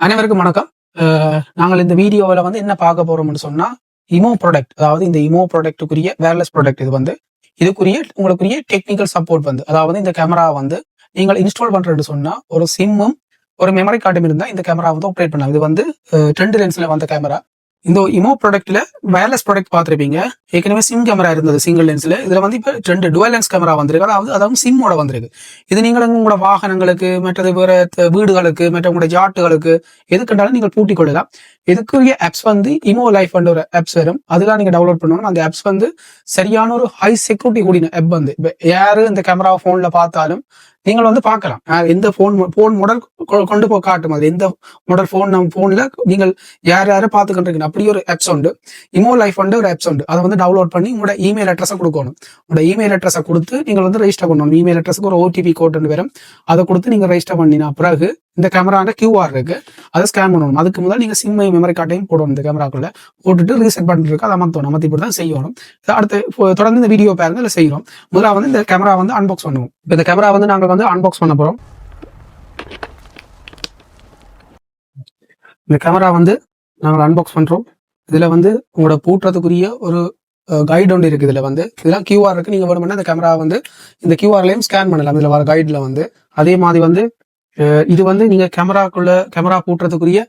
அனைவருக்கும் வணக்கம். நாங்கள் இந்த வீடியோவில் வந்து என்ன பார்க்க போறோம்னு சொன்னா இமோ ப்ராடக்ட் அதாவது இந்த இமோ ப்ராடக்ட்டுக்குரிய வேர்லெஸ் ப்ராடக்ட் இது வந்து இதுக்குரிய உங்களுக்குரிய டெக்னிக்கல் சப்போர்ட் வந்து அதாவது இந்த கேமரா வந்து நீங்கள் இன்ஸ்டால் பண்றது சொன்னா ஒரு சிம்மும் ஒரு மெமரி கார்டும் இருந்தால் இந்த கேமரா வந்து ஆப்ரேட் பண்ணலாம். இது வந்து ரெண்டு லென்ஸ்ல வந்த கேமரா இந்த இமோ ப்ராடக்ட்ல வயர்லெஸ் ப்ராடக்ட் பார்த்துருப்பீங்க. ஏற்கனவே சிம் கேமரா இருந்தது சிங்கிள் லென்ஸ்ல இதுல வந்து இப்போ ரெண்டு டுவல் லென்ஸ் கேமரா வந்திருக்கு. அதாவது அதாவது சிம்மோட வந்திருக்கு. இது நீங்கள் உங்களோட வாகனங்களுக்கு மற்றது வேற வீடுகளுக்கு மற்ற உங்களோட ஜாட்டுகளுக்கு எதுக்குண்டாலும் நீங்கள் பூட்டிக் கொள்ளலாம். இதுக்குரிய ஆப்ஸ் வந்து இமோ லைஃப் ஒரு ஆப்ஸ் வரும். அதெல்லாம் நீங்க டவுன்லோட் பண்ணணும் அந்த ஆப்ஸ் வந்து சரியான ஒரு ஹை செக்யூரிட்டி கூடின ஆப் வந்து. இப்போ யாரு இந்த கேமரா போன்ல பார்த்தாலும் நீங்கள் வந்து பார்க்கலாம். எந்த ஃபோன் ஃபோன் மாடல் கொண்டு போய் காட்டும் அது. எந்த மாடல் ஃபோன் நம்ம ஃபோனில் நீங்கள் யார் யாரை பார்த்துக்கிட்டு இருக்கீங்க அப்படி ஒரு ஆப்ஸ் உண்டு. இமோ லைஃப் வந்து ஒரு ஆப்ஸ் உண்டு. அதை வந்து டவுன்லோட் பண்ணி உங்களோட இமெயில் அட்ரஸை கொடுக்கணும். உங்களோட இமெயில் அட்ரஸை கொடுத்து நீங்கள் வந்து ரெஜிஸ்டர் பண்ணணும். இமெயில் அட்ரஸுக்கு ஒரு ஓடிபி கோட் வரும். அதை கொடுத்து நீங்கள் ரெஜிஸ்டர் பண்ணினா பிறகு இந்த கேமராண்ட கியூஆர் இருக்கு. அதை ஸ்கேன் பண்ணணும். அதுக்கு முதல் நீங்க சிம் மெமரி கார்டையும் போடணும் இந்த கேமராக்குள்ள போட்டுட்டு ரீசெட் பட்டன் இருக்கு. அதை அமர்த்தணும். அமர்த்தி இப்படி தான் செய்யணும். அடுத்து தொடர்ந்து இந்த வீடியோ பாருங்க. இல்லை செய்யறோம். முதல்ல வந்து இந்த கேமரா வந்து அன்பாக்ஸ் பண்ணுவோம். இப்போ இந்த கேமரா வந்து நாங்கள் வந்து அன்பாக்ஸ் பண்ண போறோம். இந்த கேமரா வந்து நாங்கள் அன்பாக்ஸ் பண்றோம். இதுல வந்து உங்களோட பூட்டுறதுக்குரிய ஒரு கைடு ஒன்று இருக்கு இதில் வந்து. இதெல்லாம் கியூஆர் இருக்கு. நீங்கள் வேணும்னா இந்த கேமரா வந்து இந்த கியூஆர்லையும் ஸ்கேன் பண்ணலாம். இதில் வர கைடில் வந்து. அதே மாதிரி வந்து இது வந்து நீங்க கேமராக்குள்ள கேமரா பூட்டுறதுக்குரிய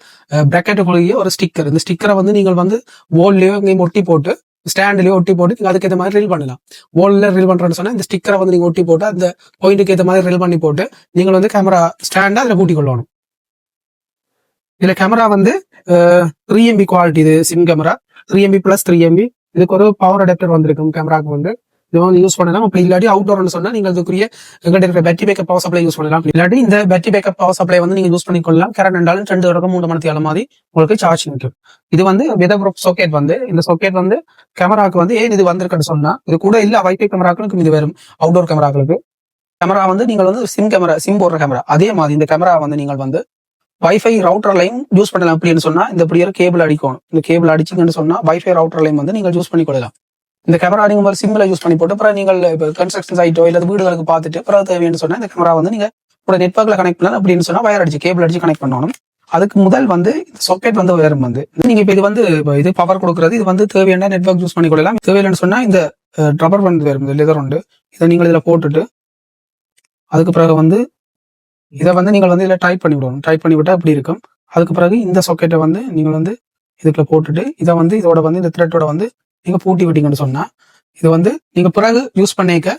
பிராக்கெட்டுக்குரிய ஒரு ஸ்டிக்கர் இந்த ஸ்டிக்கரை வந்து நீங்கள் வந்து வால்லயோ எங்கேயும் ஒட்டி போட்டு ஸ்டாண்ட்லயோ ஒட்டி போட்டு நீங்க அதுக்கேற்ற மாதிரி ரீல் பண்ணலாம். வால்ல ரீல் பண்றேன்னு சொன்னா இந்த ஸ்டிக்கரை வந்து நீங்க ஒட்டி போட்டு அந்த பாயிண்ட்டுக்கு ஏற்ற மாதிரி ரீல் பண்ணி போட்டு நீங்கள் வந்து கேமரா ஸ்டாண்டா அதில் பூட்டி கொள்ளணும். இதுல கேமரா வந்து த்ரீ எம்பி குவாலிட்டி இது sim camera. Three MP plus three MP இதுக்கு ஒரு பவர் அடாப்டர் வந்திருக்கும் கேமராக்கு வந்து. இது வந்து யூஸ் பண்ணலாம். அப்படி இல்லாட்டி அவுட்டோர்னு சொன்னா நீங்கள் அதுக்குரிய எங்கிட்ட இருக்கிற battery backup power supply use பண்ணலாம். இல்லாட்டி இந்த பேட்டரி பேக்கப் பவர் சப்ளை வந்து நீங்கள் யூஸ் பண்ணிக்கொள்ளலாம். கரண்ட் ரெண்டாலும் ரெண்டு வரைக்கும் மூணு மணி தேவை மாதிரி உங்களுக்கு சார்ஜ் நிற்கும் இது வந்து வித குரூப் சாக்கெட் வந்து இந்த சாக்கெட் வந்து கேமராக்கு வந்து ஏன் இது வந்திருக்குன்னு சொன்னா இது கூட இல்லை வைஃபை கேமராக்களுக்கு இது வரும். அவுட்டோர் கேமராக்களுக்கு கேமரா வந்து நீங்கள் வந்து சிம் கேமரா சிம் போடுற கேமரா அதே மாதிரி இந்த கேமரா வந்து நீங்கள் வந்து வைஃபை ரவுட்டர்லையும் யூஸ் பண்ணலாம். அப்படின்னு சொன்னா இந்த இப்படி கேபிள் அடிக்கணும். இந்த கேபிள் அடிச்சிங்கன்னு சொன்னா வைஃபை ரவுட்டர்லையும் வந்து நீங்கள் யூஸ் பண்ணி கொள்ளலாம் இந்த கேமரா நீங்க ஒரு சிம்பிளை யூஸ் பண்ணி போட்டு அப்புறம் நீங்கள் இப்போ கன்ஸ்ட்ரக்ஷன் சைட்டோ இல்லை வீடுகளுக்கு பார்த்துட்டு அப்புறம் தேவைன்னு சொன்னால் இந்த கேமரா வந்து நீங்கள் ஒரு நெட்ஒர்க்கில் கனெக்ட் பண்ணலாம் அப்படின்னு சொன்னால் வயர் அடிச்சு கேபிள் அடிச்சு கனெக்ட் பண்ணணும். அதுக்கு முதல் வந்து சாக்கெட் வந்து வேறும் வந்து. நீங்க இப்போ இது வந்து இது பவர் கொடுக்குறது இது வந்து தேவையான நெட்வொர்க் யூஸ் பண்ணி கொள்ளலாம். தேவையில்லைன்னு சொன்னால் இந்த ரப்பர் வந்து வரும் இந்த லெதர் உண்டு. இதை நீங்கள் இதில் போட்டுட்டு அதுக்கு பிறகு வந்து இதை வந்து நீங்கள் வந்து இதில் டைப் பண்ணி விடணும். டைப் பண்ணி விட்டால் அப்படி இருக்கும்? அதுக்கு பிறகு இந்த சாக்கெட்டை வந்து நீங்கள் வந்து இதுக்குள்ள போட்டுட்டு இதை வந்து இதோட வந்து இந்த த்ரெட்டோட வந்து நீங்கள் பூட்டி விட்டீங்கன்னு சொன்னால் இது வந்து நீங்கள் பிறகு யூஸ் பண்ணிக்க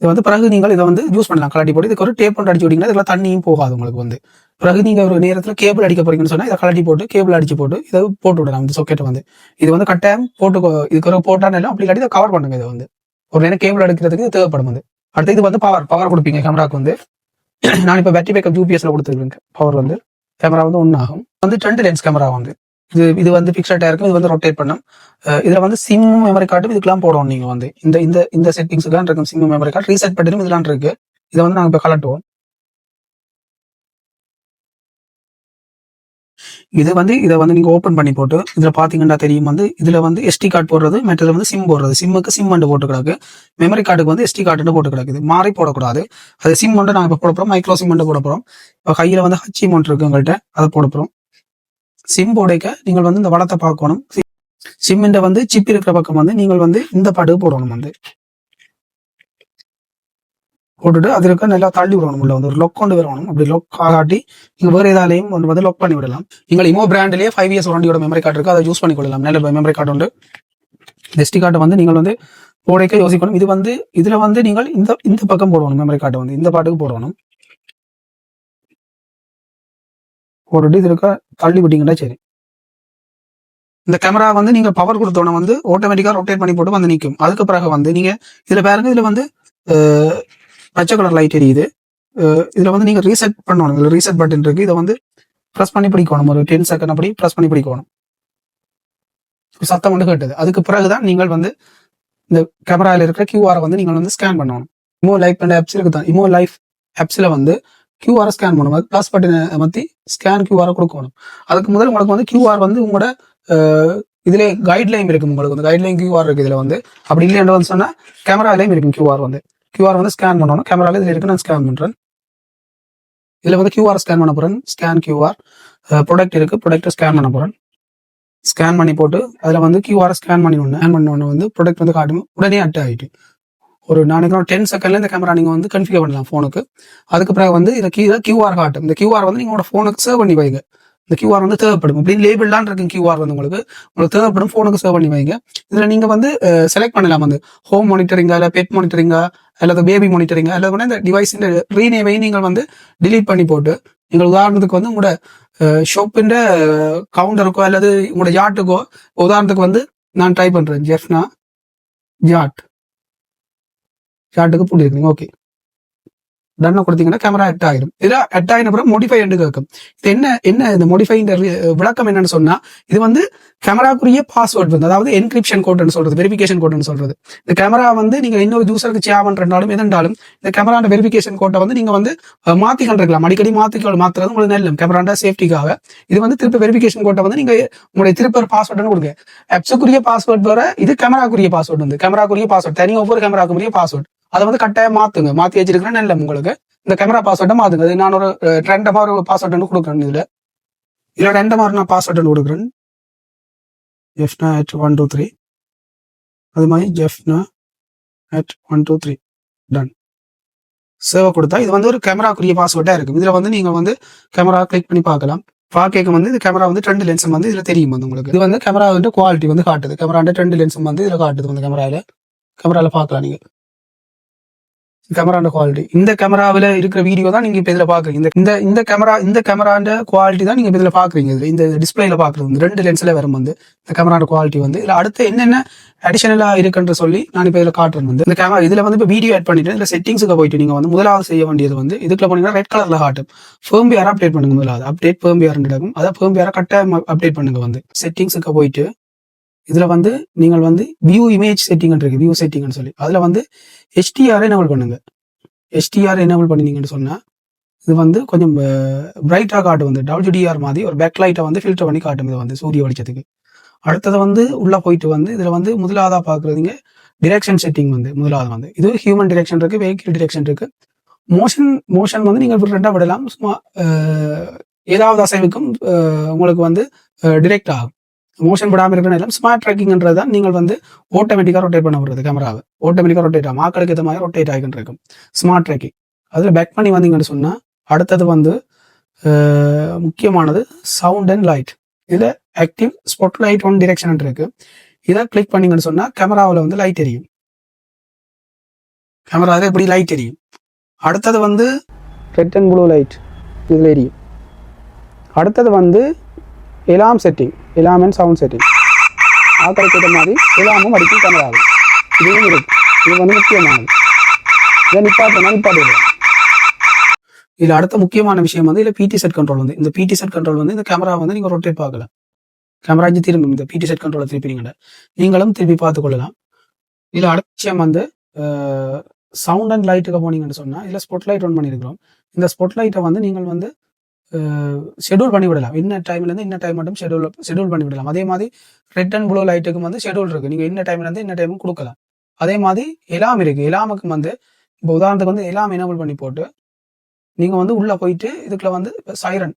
இது வந்து பிறகு நீங்கள் இதை வந்து யூஸ் பண்ணலாம். கலட்டி போட்டு இதுக்கு ஒரு டேப் போட்டு அடிச்சு விட்டீங்கன்னா இதெல்லாம் தண்ணியும் போகாது உங்களுக்கு வந்து. பிறகு நீங்கள் ஒரு நேரத்தில் கேபிள் அடிக்க போறீங்கன்னு சொன்னால் இதை கலட்டி போட்டு கேபிள் அடிச்சு போட்டு இதை போட்டு விடலாம் இந்த சொக்கெட்டை வந்து. இது வந்து கட்டாயம் போட்டு இதுக்கு ஒரு போட்டாலும் அப்படி இல்லாட்டி இதை கவர் பண்ணுங்க இதை வந்து. ஒரு நேரம் கேபிள் அடிக்கிறதுக்கு இது தேவைப்படும் வந்து. அடுத்து இது வந்து பவர் பவர் கொடுப்பீங்க கேமராக்கு வந்து. நான் இப்போ பேட்டரி பேக்கப் யூபிஎஸ்ல கொடுத்துருக்கேன். பவர் வந்து கேமரா வந்து ஒன்றாகும் ஆகும் வந்து ரெண்டு லென்ஸ் கேமரா வந்து. இது இது வந்து பிக்சர்டா இருக்கும் இது வந்து ரொட்டேட் பண்ணும். இதில் இதுல வந்து சிம் மெமரி கார்டு இதுக்கெல்லாம் போடணும் நீங்க வந்து. இந்த இந்த இந்த செட்டிங்ஸ் எல்லாம் இருக்கும் சிம் மெமரி கார்டு ரீசெட் பட்டனும் இதெல்லாம் இருக்கு. இதை வந்து நாங்க இப்போ கலட்டுவோம் இது வந்து இதை வந்து நீங்க ஓபன் பண்ணி போட்டு இதுல பாத்தீங்கன்னா தெரியும் வந்து இதுல வந்து எஸ்டி கார்டு போடுறது மற்றது வந்து சிம் போடுறது. சிம்முக்கு சிம் வந்து போட்டு கிடக்கு. மெமரி கார்டுக்கு வந்து எஸ்டி கார்டுன்னு போட்டு கிடக்குது மாறி போடக்கூடாது. அது சிம் வந்து நாங்க இப்போ போட போறோம் மைக்ரோ சிம் வந்து போட போறோம். இப்போ கையில வந்து ஹச் அமௌண்ட் இருக்கு உங்கள்கிட்ட அதை போட போறோம். சிம் போடைக்க நீங்கள் வந்து இந்த வளத்தை பார்க்கணும். சிம்மின்ற வந்து சிப் இருக்கிற பக்கம் வந்து நீங்கள் வந்து இந்த பாட்டுக்கு போடணும் வந்து. போட்டுட்டு அது இருக்க நல்லா தள்ளி விடணும் உள்ள வந்து. ஒரு லொக் கொண்டு வரணும். அப்படி லொக் ஆகாட்டி நீங்க வேற ஏதாலையும் ஒன்று வந்து லொக் பண்ணி விடலாம். நீங்கள் இமோ பிராண்ட்லயே ஃபைவ் இயர்ஸ் வாரண்டியோட மெமரி கார்டு இருக்கு. அதை யூஸ் பண்ணி கொள்ளலாம் நல்ல மெமரி கார்டு உண்டு. எஸ்டி கார்டு வந்து நீங்கள் வந்து போடைக்க யோசிக்கணும். இது வந்து இதுல வந்து நீங்கள் இந்த இந்த பக்கம் போடணும் மெமரி கார்டு வந்து. இந்த பாட்டுக்கு போடணும். ஒரு டீசல் இருக்கா தள்ளி விட்டீங்கன்னா சரி. இந்த கேமரா வந்து நீங்க பவர் கொடுத்தோன்னே வந்து ஆட்டோமேட்டிக்கா ரொட்டேட் பண்ணி போட்டு வந்து நிற்கும் அதுக்கு பிறகு வந்து நீங்க இதுல பாருங்க இதுல வந்து பச்சை கலர் லைட் எரியுது. இதில் இதுல வந்து நீங்க ரீசெட் பண்ணணும். இதுல ரீசெட் பட்டன் இருக்கு. இதை வந்து ப்ரெஸ் பண்ணி பிடிக்கணும். ஒரு டென் செகண்ட் அப்படி ப்ரெஸ் பண்ணி பிடிக்கணும். சத்தம் வந்து கேட்டது. அதுக்கு பிறகுதான் நீங்கள் வந்து இந்த கேமராவில் இருக்கிற கியூஆரை வந்து நீங்கள் வந்து ஸ்கேன் பண்ணணும். இமோ லைஃப் அண்ட் ஆப்ஸ் இருக்குதான். இமோ லைஃப் ஆப்ஸில் வந்து கியூஆர் ஸ்கேன் பண்ணணும் ப்ளஸ் பட்டினை மத்தி ஸ்கேன் கியூஆர் கொடுக்கணும் அதுக்கு முதல் உங்களுக்கு வந்து கியூஆர் வந்து உங்களோட இதுல கைட்லைன் இருக்கும் உங்களுக்கு வந்து. கைட்லைன் கியூஆர் இருக்கு இதுல வந்து. அப்படி இல்லைன்னு வந்து சொன்னா கேமராலையும் இருக்கும் கியூஆர் வந்து. கியூஆர் வந்து ஸ்கேன் பண்ணணும். கேமரால இதுல இருக்கு நான் ஸ்கேன் பண்றேன். இதுல வந்து கியூஆர் ஸ்கேன் பண்ண போறேன். ஸ்கேன் கியூஆர் ப்ரொடக்ட் இருக்கு. ப்ராடக்ட்டை ஸ்கேன் பண்ண போறேன். ஸ்கேன் பண்ணி போட்டு அதில் வந்து கியூஆர் ஸ்கேன் பண்ணி ஒன்று ஸ்கேன் பண்ண உடனே வந்து ப்ரொடக்ட் வந்து காட்டும் உடனே அட் ஆகிட்டு ஒரு நாளைக்கு டென் செகண்ட்ல இந்த கேமரா நீங்கள் வந்து கன்ஃபிகர் பண்ணலாம் ஃபோனுக்கு அதுக்கு பிறகு வந்து இதை கீழே கியூஆர் காட்டும் இந்த கியூஆர் வந்து நீங்களோட ஃபோனுக்கு சேவ் பண்ணி வைங்க. இந்த கியூஆர் வந்து தேவைப்படும் அப்படின்னு லேபிள்லாம் இருக்கு கியூஆர் வந்து உங்களுக்கு. உங்களுக்கு தேவைப்படும் ஃபோனுக்கு சேவ் பண்ணி வைங்க. இதில் நீங்கள் வந்து செலக்ட் பண்ணலாம் வந்து. ஹோம் மானிட்டரிங்கா இல்லை பெட் மானிட்டரிங்கா அல்லது பேபி மானிட்டரிங்கா அல்லது இந்த டிவைஸின் ரீநேவை நீங்கள் வந்து டிலீட் பண்ணி போட்டு நீங்கள் உதாரணத்துக்கு வந்து உங்களோட ஷாப்பின் கவுண்டருக்கோ அல்லது உங்களோட யாட்டுக்கோ உதாரணத்துக்கு வந்து நான் ட்ரை பண்றேன். ஜெஃப்னா ஜாட் ஷார்ட்டுக்கு புள்ளி ஓகே டன்னை கொடுத்தீங்கன்னா கேமரா அட் ஆகிடும் இதில் அட் ஆகின அப்புறம் மோடிஃபை என்று கேட்கும் இது என்ன என்ன இந்த மோடிஃபைன்ற விளக்கம் என்னன்னு சொன்னா இது வந்து கேமராக்குரிய பாஸ்வேர்ட் வந்து அதாவது என்கிரிப்ஷன் கோட்னு சொல்றது வெரிஃபிகேஷன் கோட்னு சொல்றது. இந்த கேமரா வந்து நீங்க இன்னொரு யூசருக்கு ஷேர் பண்றனாலும் எதென்றாலும் இந்த கேமராண்ட வெரிஃபிகேஷன் கோட்டை வந்து நீங்க வந்து அஹ், இருக்கலாம். அடிக்கடி மாத்திக்கொள் மாத்துறது உங்களுக்கு நல்ல கேமராண்ட சேஃப்டிக்காக இது வந்து திருப்பி வெரிஃபிகேஷன் கோட்டை வந்து நீங்க உங்களுடைய திருப்பி பாஸ்வேர்டுன்னு கொடுங்க. ஆப்ஸுக்குரிய பாஸ்வேர்ட் வர இது கேமராக்குரிய பாஸ்வேர்ட் வந்து. கேமராக்குரிய பாஸ்வேர்ட் தனி ஒவ்வொரு கேமராக்குரிய பாஸ்வேர்ட் அதை வந்து கட்டாயம் மாத்துங்க. மாத்தி வச்சிருக்கிறேன். இல்லை உங்களுக்கு. இந்த கேமரா பாஸ்வேர்டை மாத்துங்க. அது நான் ஒரு அஹ், ரெண்டு மாதிரி ஒரு பாஸ்வேர்டு கொடுக்குறேன் இதுல. இதுல ரெண்டு மாதிரி நான் பாஸ்வேர்டு கொடுக்குறேன். Jaffna at one two three அது மாதிரி Jaffna at one two three done சேவை கொடுத்தா இது வந்து ஒரு கேமராக்குரிய பாஸ்வேர்டாக இருக்கும். இதில் வந்து நீங்கள் வந்து கேமரா கிளிக் பண்ணி பார்க்கலாம். பார்க்க வந்து இது கேமரா வந்து ரெண்டு லென்ஸும் வந்து இதில் தெரியும் வந்து உங்களுக்கு. இது வந்து கேமரா வந்து குவாலிட்டி வந்து காட்டுது. கேமரா ரெண்டு லென்ஸும் வந்து இதில் காட்டுது வந்து கேமராவில் கேமராவில் பார்க்கலாம் நீங்கள் கேமராண்ட குவாலிட்டி இந்த கேமராவில் இருக்கிற வீடியோ தான் நீங்கள் இப்போ இதில் பார்க்குறீங்க இந்த இந்த இந்த கேமரா இந்த கேமராண்ட குவாலிட்டி தான் நீங்கள் இப்போ இதில் பார்க்குறீங்க இதில் இந்த டிஸ்பிளேல பார்க்குறது வந்து ரெண்டு லென்ஸில் வரும் வந்து இந்த கேமராண்ட குவாலிட்டி வந்து. இதில் அடுத்து என்னென்ன அடிஷனலாக இருக்குன்ற சொல்லி நான் இப்ப இதில் காட்டுறேன் வந்து. இந்த கேமரா இதில் வந்து இப்போ வீடியோ ஆட் பண்ணிட்டு இதில் செட்டிங்ஸுக்கு போயிட்டு நீங்கள் வந்து முதலாவது செய்ய வேண்டியது வந்து இதுக்குள்ள போனீங்கன்னா ரெட் கலரில் காட்டும். ஃபேம்பியார் அப்டேட் பண்ணுங்க முதலாவது. அப்டேட் ஃபேம்பியார் நடக்கும் அதை ஃபேம்பியார கட்டாயம் அப்டேட் பண்ணுங்க வந்து. செட்டிங்ஸுக்கு போயிட்டு இதில் வந்து நீங்கள் வந்து வியூ இமேஜ் செட்டிங்னு இருக்கு வியூ செட்டிங்னு சொல்லி. அதில் வந்து ஹெச்டிஆர் எனபிள் பண்ணுங்க. ஹெச்டிஆர் எனபிள் பண்ணினீங்கன்னு சொன்னால் இது வந்து கொஞ்சம் பிரைட்டாக காட்டும். வந்து டபிள்யூடிஆர் மாதிரி ஒரு பேக் லைட்டை வந்து ஃபில்டர் பண்ணி காட்டும். இது வந்து சூரிய வெளிச்சத்துக்கு. அடுத்தது வந்து உள்ளே போயிட்டு வந்து இதில் வந்து முதலாவதாக பார்க்குறதுங்க டிரெக்ஷன் செட்டிங் வந்து முதலாவது வந்து. இது ஹியூமன் டிரெக்ஷன் இருக்குது வெஹிக்கிள் டிரெக்ஷன் இருக்குது மோஷன் மோஷன் வந்து நீங்கள் ரெண்டாக விடலாம். சும்மா ஏதாவது அசைவுக்கும் உங்களுக்கு வந்து டிரெக்ட் ஆகும். மோஷன் படாமல் இருக்கணும் எல்லாம் ஸ்மார்ட் ட்ராக்கிங்ன்றது தான் நீங்கள் வந்து ஆட்டோமேட்டிக்காக ரொட்டேட் பண்ண வருது கேமராவை ஆட்டோமேட்டிக்காக ரொட்டேட் ஆகும் ஆக்களுக்கு ஏற்ற மாதிரி ரொட்டேட் ஆகிட்டு இருக்கும். ஸ்மார்ட் ட்ராக்கிங் அதில் பேக் பண்ணி வந்தீங்கன்னு சொன்னால் அடுத்தது வந்து முக்கியமானது சவுண்ட் அண்ட் லைட் இதில் active spot light one detection இருக்கு. இதை கிளிக் பண்ணீங்கன்னு சொன்னால் கேமராவில் வந்து லைட் எரியும். கேமராவில் எப்படி லைட் எரியும். அடுத்தது வந்து ரெட் அண்ட் ப்ளூ லைட் இதில் எரியும். அடுத்தது வந்து எலாம் செட்டிங் எலாம் அண்ட் சவுண்ட் செட்டிங் ஆக்கறதுக்கு ஏற்ற மாதிரி எலாமும் அடிக்கும் கேமராவில் இதுவும் இருக்கு. இது வந்து முக்கியமானது. இதை நிப்பாட்டணும் நிப்பாட்டிடுறோம் இதில் அடுத்த முக்கியமான விஷயம் வந்து இதில் பிடி செட் கண்ட்ரோல் வந்து. இந்த பிடி செட் கண்ட்ரோல் வந்து இந்த கேமரா வந்து நீங்கள் ரொட்டேட் பார்க்கலாம் கேமரா இஞ்சி திரும்பும். இந்த பிடி செட் கண்ட்ரோலை திருப்பி நீங்கள் நீங்களும் திருப்பி பார்த்து கொள்ளலாம். இதில் அடுத்த விஷயம் வந்து சவுண்ட் அண்ட் லைட்டுக்கு போனீங்கன்னு சொன்னால் இதில் ஸ்பாட் லைட் ஒன் பண்ணியிருக்கிறோம் இந்த ஸ்பாட் லைட்டை வந்து நீங்கள் வந்து ஷெடியூல் பண்ணி விடலாம் என்ன டைம்லேருந்து என்ன டைம் மட்டும் ஷெடியூல் ஷெடியூல் பண்ணி விடலாம் அதே மாதிரி ரெட் அண்ட் ப்ளூ லைட்டுக்கும் வந்து ஷெடியூல் இருக்குது நீங்கள் என்ன டைம்லேருந்து என்ன டைமும் கொடுக்கலாம். அதே மாதிரி எலாம் இருக்குது எலாமுக்கும் வந்து இப்போ உதாரணத்துக்கு வந்து எலாம் எனபிள் பண்ணி போட்டு நீங்கள் வந்து உள்ளே போயிட்டு இதுக்குள்ள வந்து சைரன்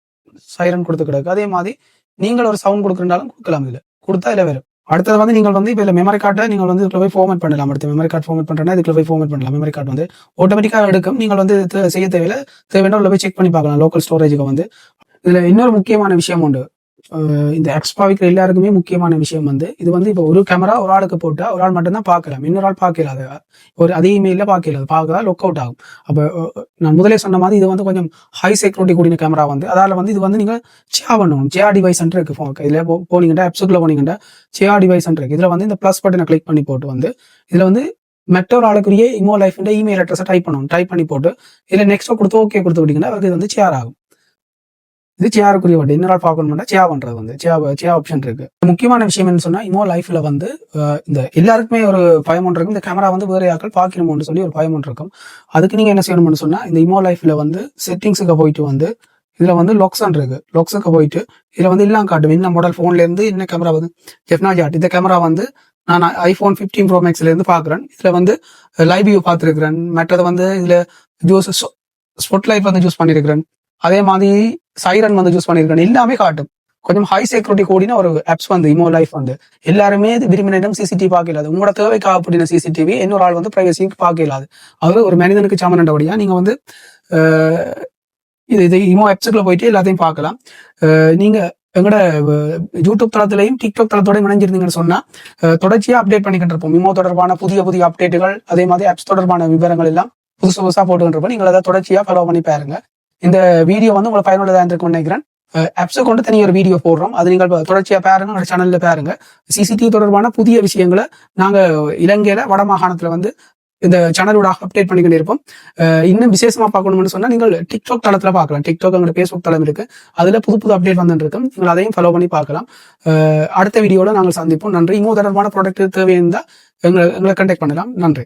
சைரன் கொடுத்து கிடக்கு. அதே மாதிரி நீங்கள் ஒரு சவுண்ட் கொடுக்குறனாலும் கொடுக்கலாம் இதில். கொடுத்தா இதில் வரும். அடுத்தது வந்து நீங்கள் வந்து இப்போ மெமரி கார்டை நீங்கள் வந்து இதுக்குள்ள போய் ஃபார்மேட் பண்ணலாம். அடுத்து மெமரி கார்டு ஃபார்மேட் பண்ணுறேன்னா இதுக்குள்ள போய் ஃபார்மேட் பண்ணலாம். மெமரி கார்டு வந்து ஆட்டோமேட்டிக்காக எடுக்கும். நீங்கள் வந்து செய்ய தேவையில்லை. தேவையான உள்ள போய் செக் பண்ணி பார்க்கலாம். லோக்கல் ஸ்டோரேஜுக்கு வந்து. இதில் இன்னொரு முக்கியமான விஷயம் உண்டு. இந்த எக்ஸ்பா வைக்கிற எல்லாருக்குமே முக்கியமான விஷயம் வந்து இது வந்து இப்போ ஒரு கேமரா ஒரு ஆளுக்கு போட்டால் ஒரு ஆள் மட்டும்தான் பார்க்கலாம். இன்னொரு ஆள் பார்க்கல அதை. ஒரு அதே இல்லை பார்க்கலாது பார்க்க லொக் அவுட் ஆகும். அப்போ நான் முதலே சொன்ன மாதிரி இது வந்து கொஞ்சம் ஹை செக்யூரிட்டி கூடிய கேமரா வந்து அதால் வந்து இது வந்து நீங்கள் சேர் பண்ணணும். சேஆர் டிவைஸ் இருக்கு ஃபோன் இதில் போ- போனீங்கன்னா ஆப்ஸுக்குள்ள போனீங்கன்னா ஷேர் டிவைஸ் இருக்கு. இதில் வந்து இந்த ப்ளஸ் பட்டனை கிளிக் பண்ணி போட்டு வந்து இதில் வந்து மற்றொரு ஆளுக்குரிய இமோ லைஃப் இமெயில் அட்ரஸை டைப் பண்ணணும். டைப் பண்ணி போட்டு இதில் நெக்ஸ்ட்டாக கொடுத்து ஓகே கொடுத்து விட்டிங்கன்னா அவருக்கு இது வந்து சேர் ஆகும். இது சேருக்குரிய வட்டி இன்னொரு ஆள் பார்க்கணும்னா சேவ் பண்றது வந்து. சேவ் சேவ் ஆப்ஷன் இருக்கு. முக்கியமான விஷயம் என்ன சொன்னா இமோ லைஃப்ல வந்து இந்த எல்லாருக்குமே ஒரு பயம் ஒன்று இருக்கும். இந்த கேமரா வந்து வேற யாக்கள் பார்க்கணும்னு சொல்லி ஒரு பயம் ஒன்று இருக்கும். அதுக்கு நீங்க என்ன செய்யணும்னு சொன்னா இந்த இமோ லைஃப்ல வந்து செட்டிங்ஸுக்கு போயிட்டு வந்து இதுல வந்து லொக்ஸன் இருக்கு. லொக்ஸுக்கு போயிட்டு இதுல வந்து எல்லாம் காட்டும். என்ன மாடல் போன்ல இருந்து என்ன கேமரா வந்து டெக்னாலஜி ஆட் இந்த கேமரா வந்து நான் ஐபோன் 15 ப்ரோ மேக்ஸ்ல இருந்து பாக்குறேன் இதுல வந்து லைவ் வியூ பார்த்துருக்கிறேன். மற்றது வந்து இதுல ஜூஸ் ஸ்பொட் லைஃப் வந்து ஜூஸ் பண்ணியிருக்கிறேன் அதே மாதிரி சைரன் வந்து யூஸ் பண்ணியிருக்கேன் எல்லாமே காட்டும். கொஞ்சம் ஹை செக்யூரிட்டி கூடின ஒரு ஆப்ஸ் வந்து இமோ லைஃப் வந்து. எல்லாருமே இது விரும்பின இடம் சிசிடிவி பார்க்க இல்லாது உங்களோட தேவைக்காக அப்படின சிசிடிவி இன்னொரு ஆள் வந்து பிரைவசிக்கு பார்க்க இல்லாது அவர் ஒரு மனிதனுக்கு சாமனண்டபடியா நீங்க வந்து இது இது இமோ ஆப்ஸுக்குள்ள போயிட்டு எல்லாத்தையும் பார்க்கலாம். நீங்க எங்களோட யூடியூப் தளத்திலையும் டிக்டாக் தளத்தோடய இணைஞ்சிருந்தீங்கன்னு சொன்னா தொடர்ச்சியா அப்டேட் பண்ணிக்கிட்டு இருப்போம். இமோ தொடர்பான புதிய புதிய அப்டேட்டுகள் அதே மாதிரி ஆப்ஸ் தொடர்பான விவரங்கள் எல்லாம் புதுசு புதுசாக போட்டுக்கிட்டு இருப்போம். நீங்கள் அதை தொடர்ச்சியாக ஃபாலோ பண்ணி பாருங்க. இந்த வீடியோ வந்து உங்களுக்கு பயனுள்ளதாக இருந்திருக்கும்னு நினைக்கிறேன். ஆப்ஸை கொண்டு தனி ஒரு வீடியோ போடுறோம். அது நீங்கள் தொடர்ச்சியாக பாருங்க நம்ம சேனலில் பாருங்க. சிசிடிவி தொடர்பான புதிய விஷயங்களை நாங்கள் இலங்கையில் வட மாகாணத்தில் வந்து இந்த சேனலோட அப்டேட் பண்ணிக்கிட்டு இருப்போம். இன்னும் விசேஷமா பார்க்கணும்னு சொன்னா நீங்கள் டிக்டாக் தளத்துல பார்க்கலாம். டிக்டாக் எங்க ஃபேஸ்புக் தளம் இருக்கு. அதுல புது புது அப்டேட் வந்துட்டு இருக்கும் நீங்கள் அதையும் ஃபாலோ பண்ணி பார்க்கலாம். அடுத்த வீடியோல நாங்கள் சந்திப்போம். நன்றி. இன்னும் தொடர்பான ப்ராடக்ட் தேவை இருந்தால் எங்களை எங்களை கண்டெக்ட் பண்ணலாம். நன்றி.